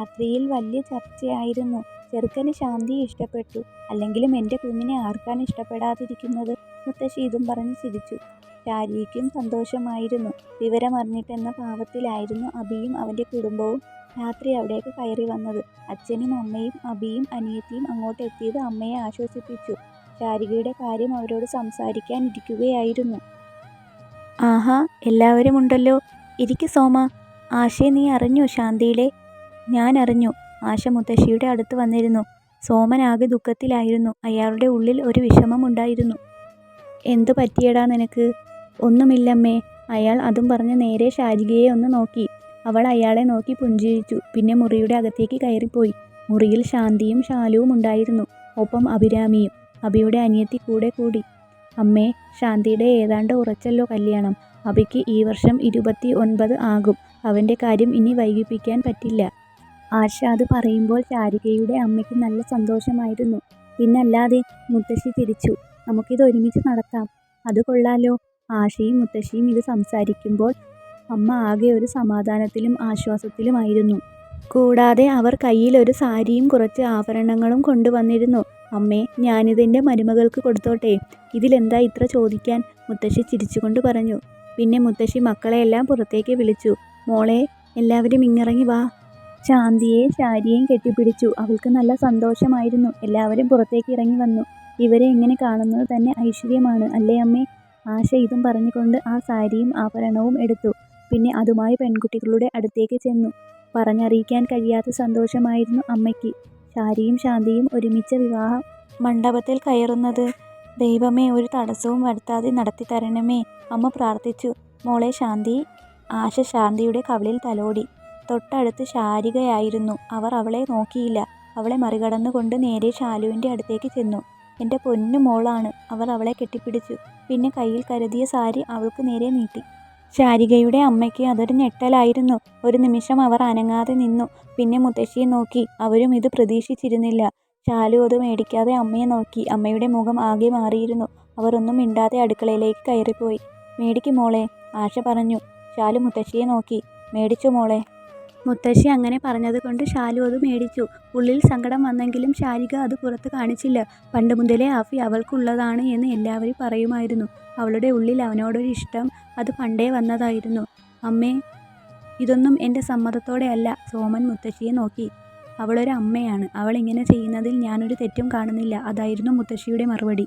രാത്രിയിൽ വലിയ ചർച്ചയായിരുന്നു. ചെറുക്കന് ശാന്തി ഇഷ്ടപ്പെട്ടു. അല്ലെങ്കിലും എന്റെ കുഞ്ഞിനെ ആർക്കാണ് ഇഷ്ടപ്പെടാതിരിക്കുന്നത്? മുത്തശ്ശി ഇതും പറഞ്ഞ് ചിരിച്ചു. ശാരിക്കും സന്തോഷമായിരുന്നു. വിവരമറിഞ്ഞിട്ടെന്ന ഭാവത്തിലായിരുന്നു അബിയും അവന്റെ കുടുംബവും രാത്രി അവിടേക്ക് കയറി വന്നത്. അച്ഛനും അമ്മയും അബിയും അനിയത്തിയും അങ്ങോട്ട് എത്തിയത് അമ്മയെ ആശ്വസിപ്പിച്ചു. ശാരികയുടെ കാര്യം അവരോട് സംസാരിക്കാൻ ഇരിക്കുകയായിരുന്നു. ആഹാ എല്ലാവരും ഉണ്ടല്ലോ. ഇരിക്കു സോമ ആശേ നീ അറിഞ്ഞു ശാന്തിയുടെ? ഞാനറിഞ്ഞു. ആശ മുത്തശ്ശിയുടെ അടുത്ത് വന്നിരുന്നു. സോമൻ ആകെ ദുഃഖത്തിലായിരുന്നു. അയാളുടെ ഉള്ളിൽ ഒരു വിഷമമുണ്ടായിരുന്നു. എന്തു പറ്റിയടാ നിനക്ക്? ഒന്നുമില്ലമ്മേ. അയാൾ അതും പറഞ്ഞ് നേരെ ഷാജികയെ ഒന്ന് നോക്കി. അവൾ അയാളെ നോക്കി പുഞ്ചിരിച്ചു. പിന്നെ മുറിയുടെ അകത്തേക്ക് കയറിപ്പോയി. മുറിയിൽ ശാന്തിയും ശാലുവും ഉണ്ടായിരുന്നു. ഒപ്പം അഭിരാമിയും. അഭിയുടെ അനിയത്തി കൂടെ കൂടി. അമ്മേ ശാന്തിയുടെ ഏതാണ്ട് ഉറച്ചല്ലോ കല്യാണം. അഭിക്ക് ഈ വർഷം ഇരുപത്തി ഒൻപത് ആകും. അവന്റെ കാര്യം ഇനി വൈകിപ്പിക്കാൻ പറ്റില്ല. ആശ അത് പറയുമ്പോൾ ചാരികയുടെ അമ്മയ്ക്ക് നല്ല സന്തോഷമായിരുന്നു. പിന്നല്ലാതെ മുത്തശ്ശി ചിരിച്ചു. നമുക്കിത് ഒരുമിച്ച് നടത്താം. അത് കൊള്ളാലോ. ആശയും മുത്തശ്ശിയും ഇത് സംസാരിക്കുമ്പോൾ അമ്മ ആകെ ഒരു സമാധാനത്തിലും ആശ്വാസത്തിലുമായിരുന്നു. കൂടാതെ അവർ കയ്യിൽ ഒരു സാരിയും കുറച്ച് ആഭരണങ്ങളും കൊണ്ടുവന്നിരുന്നു. അമ്മേ ഞാനിതെന്റെ മരുമകൾക്ക് കൊടുത്തോട്ടെ? ഇതിലെന്താ ഇത്ര ചോദിക്കാൻ? മുത്തശ്ശി ചിരിച്ചുകൊണ്ട് പറഞ്ഞു. പിന്നെ മുത്തശ്ശി മക്കളെയെല്ലാം പുറത്തേക്ക് വിളിച്ചു. മോളെ എല്ലാവരും ഇങ്ങിറങ്ങി വാ. ശാന്തിയെ ശാരിയെയും കെട്ടിപ്പിടിച്ചു. അവൾക്ക് നല്ല സന്തോഷമായിരുന്നു. എല്ലാവരും പുറത്തേക്ക് ഇറങ്ങി വന്നു. ഇവരെ ഇങ്ങനെ കാണുന്നത് തന്നെ ഐശ്വര്യമാണ് അല്ലേ അമ്മേ? ആശ ഇതും പറഞ്ഞുകൊണ്ട് ആ സാരിയും ആഭരണവും എടുത്തു. പിന്നെ അതുമായി പെൺകുട്ടികളുടെ അടുത്തേക്ക് ചെന്നു. പറഞ്ഞറിയിക്കാൻ കഴിയാത്ത സന്തോഷമായിരുന്നു അമ്മയ്ക്ക്. ശാരിയും ശാന്തിയും ഒരുമിച്ച് വിവാഹ മണ്ഡപത്തിൽ കയറുന്നത്. ദൈവമേ ഒരു തടസ്സവും വരുത്താതെ നടത്തിത്തരണമേ അമ്മ പ്രാർത്ഥിച്ചു. മോളെ ശാന്തി. ആശ ശാന്തിയുടെ കവിളിൽ തലോടി. തൊട്ടടുത്ത് ശാരികയായിരുന്നു. അവർ അവളെ നോക്കിയില്ല. അവളെ മറികടന്നുകൊണ്ട് നേരെ ശാലുവിന്റെ അടുത്തേക്ക് ചെന്നു. എന്റെ പൊന്നു മോളാണ്. അവർ അവളെ കെട്ടിപ്പിടിച്ചു. പിന്നെ കയ്യിൽ കരുതിയ സാരി അവൾക്ക് നേരെ നീട്ടി. ശാരികയുടെ അമ്മയ്ക്ക് അതൊരു ഞെട്ടലായിരുന്നു. ഒരു നിമിഷം അവർ അനങ്ങാതെ നിന്നു. പിന്നെ മുത്തശ്ശിയെ നോക്കി. അവരും ഇത് പ്രതീക്ഷിച്ചിരുന്നില്ല. ശാലു അത് മേടിക്കാതെ അമ്മയെ നോക്കി. അമ്മയുടെ മുഖം ആകെ മാറിയിരുന്നു. അവരൊന്നും മിണ്ടാതെ അടുക്കളയിലേക്ക് കയറിപ്പോയി. മേടിക്ക് മോളെ. ആശ പറഞ്ഞു. ശാലു മുത്തശ്ശിയെ നോക്കി. മേടിച്ചോ മോളെ. മുത്തശ്ശി അങ്ങനെ പറഞ്ഞത് കൊണ്ട് ശാലു അത് മേടിച്ചു. ഉള്ളിൽ സങ്കടം വന്നെങ്കിലും ശാരിക അത് പുറത്ത് കാണിച്ചില്ല. പണ്ട് മുതലേ ആഫി അവൾക്കുള്ളതാണ് എന്ന് എല്ലാവരും പറയുമായിരുന്നു. അവളുടെ ഉള്ളിൽ അവനോടൊരു ഇഷ്ടം അത് പണ്ടേ വന്നതായിരുന്നു. അമ്മേ ഇതൊന്നും എന്റെ സമ്മതത്തോടെ അല്ല. സോമൻ മുത്തശ്ശിയെ നോക്കി. അവളൊരു അമ്മയാണ്. അവൾ ഇങ്ങനെ ചെയ്യുന്നതിൽ ഞാനൊരു തെറ്റും കാണുന്നില്ല. അതായിരുന്നു മുത്തശ്ശിയുടെ മറുപടി.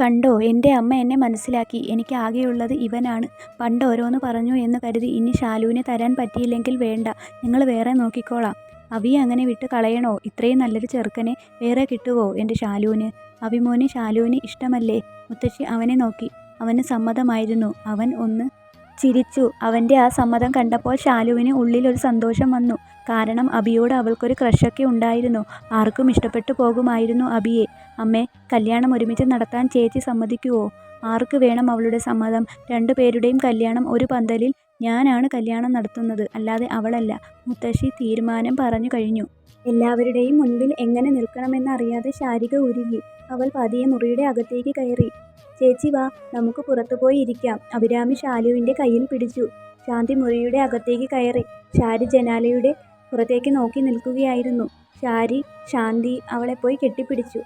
കണ്ടോ എന്റെ അമ്മ എന്നെ മനസ്സിലാക്കി. എനിക്ക് ആകെയുള്ളത് ഇവനാണ്. പണ്ട് ഓരോന്ന് പറഞ്ഞു എന്ന് കരുതി ഇനി ശാലുവിനെ തരാൻ പറ്റിയില്ലെങ്കിൽ വേണ്ട. നിങ്ങൾ വേറെ നോക്കിക്കോളാം. അവി അങ്ങനെ വിട്ട് കളയണോ? ഇത്രയും നല്ലൊരു ചെറുക്കനെ വേറെ കിട്ടുവോ എന്റെ ശാലുവിന്? അഭിമോനെ ശാലുവിന് ഇഷ്ടമല്ലേ? മുത്തശ്ശി അവനെ നോക്കി. അവന് സമ്മതമായിരുന്നു. അവൻ ഒന്ന് ചിരിച്ചു. അവന്റെ ആ സമ്മതം കണ്ടപ്പോൾ ശാലുവിന് ഉള്ളിലൊരു സന്തോഷം വന്നു. കാരണം അബിയോട് അവൾക്കൊരു ക്രഷൊക്കെ ഉണ്ടായിരുന്നു. ആർക്കും ഇഷ്ടപ്പെട്ടു പോകുമായിരുന്നു അഭിയെ. അമ്മേ കല്യാണം ഒരുമിച്ച് നടത്താൻ ചേച്ചി സമ്മതിക്കുവോ? ആർക്ക് വേണം അവളുടെ സമ്മതം? രണ്ടുപേരുടെയും കല്യാണം ഒരു പന്തലിൽ ഞാനാണ് കല്യാണം നടത്തുന്നത്. അല്ലാതെ അവളല്ല. മുത്തശ്ശി തീരുമാനം പറഞ്ഞു കഴിഞ്ഞു. എല്ലാവരുടെയും മുൻപിൽ എങ്ങനെ നിൽക്കണമെന്നറിയാതെ ശാരിക ഉരുകി. അവൾ പതിയെ മുറിയുടെ അകത്തേക്ക് കയറി. ചേച്ചി വാ. നമുക്ക് പുറത്തുപോയി ഇരിക്കാം. അഭിരാമി ഷാലുവിന്റെ കയ്യിൽ പിടിച്ചു. ശാന്തി മുറിയുടെ അകത്തേക്ക് കയറി. ശാരി ജനാലയുടെ പുറത്തേക്ക് നോക്കി നിൽക്കുകയായിരുന്നു. ശാരി ശാന്തി അവളെ പോയി കെട്ടിപ്പിടിച്ചു.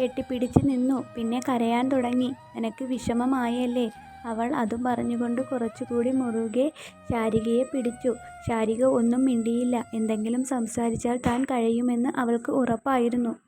കെട്ടിപ്പിടിച്ച് നിന്നു. പിന്നെ കരയാൻ തുടങ്ങി. നിനക്ക് വിഷമമായല്ലേ? അവൾ അതും പറഞ്ഞുകൊണ്ട് കുറച്ചുകൂടി മുറുകെ ശാരികയെ പിടിച്ചു. ശാരിക ഒന്നും മിണ്ടിയില്ല. എന്തെങ്കിലും സംസാരിച്ചാൽ താൻ കഴിയുമെന്ന് അവൾക്ക് ഉറപ്പായിരുന്നു.